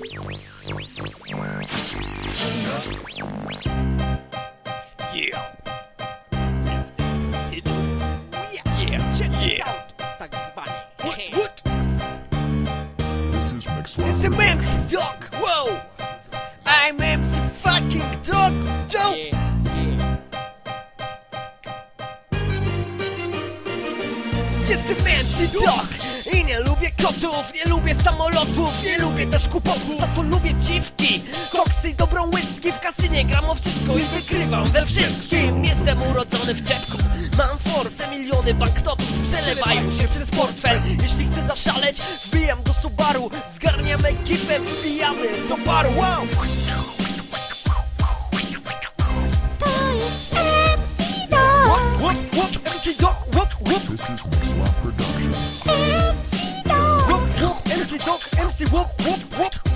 Yeah. Yeah, yeah. Tak zwani. What? What? This is Mixler. Jestem MC Dog. Whoa. I'm MC fucking Dog. Joe. Yeah, yeah. Jestem MC Dog I nie lubię kotów, nie lubię samolotów Nie lubię też kupotów, za to lubię dziwki Koksy dobrą whisky, w kasynie gram o wszystko I wykrywam we wszystkim. Jestem urodzony w czepku Mam forsę, miliony banknotów. Przelewają się przez portfel. Jeśli chcę zaszaleć, wbijam do Subaru. Zgarniam ekipę, wbijamy do baru. Wow! What, what, what, MC Dog, what, what This is Mixler Production. MC MC Whoop, whoop, whoop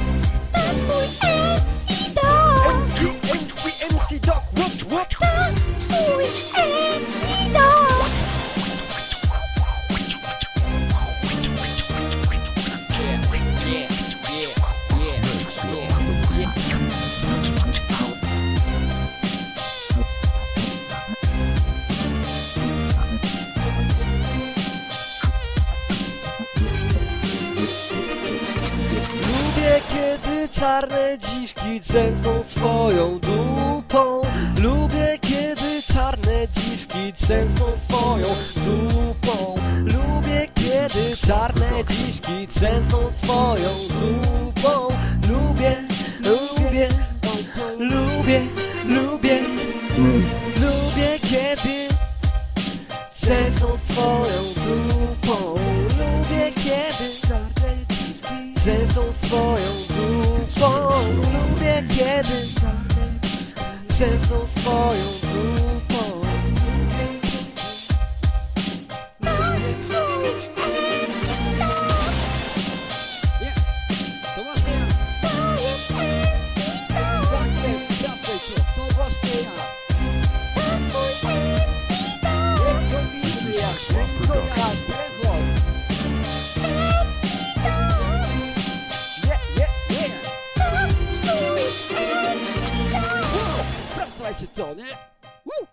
czarne dziwki trzęsą swoją dupą. Lubię kiedy czarne dziwki trzęsą swoją dupą. Lubię kiedy czarne dziwki trzęsą swoją dupą. Lubię, lubię, lubię, lubię. Lubię kiedy trzęsą swoją dupą. Lubię kiedy trzęsą swoją dupą Lubię kiedy trzęsą swoją dupą 実はね。うん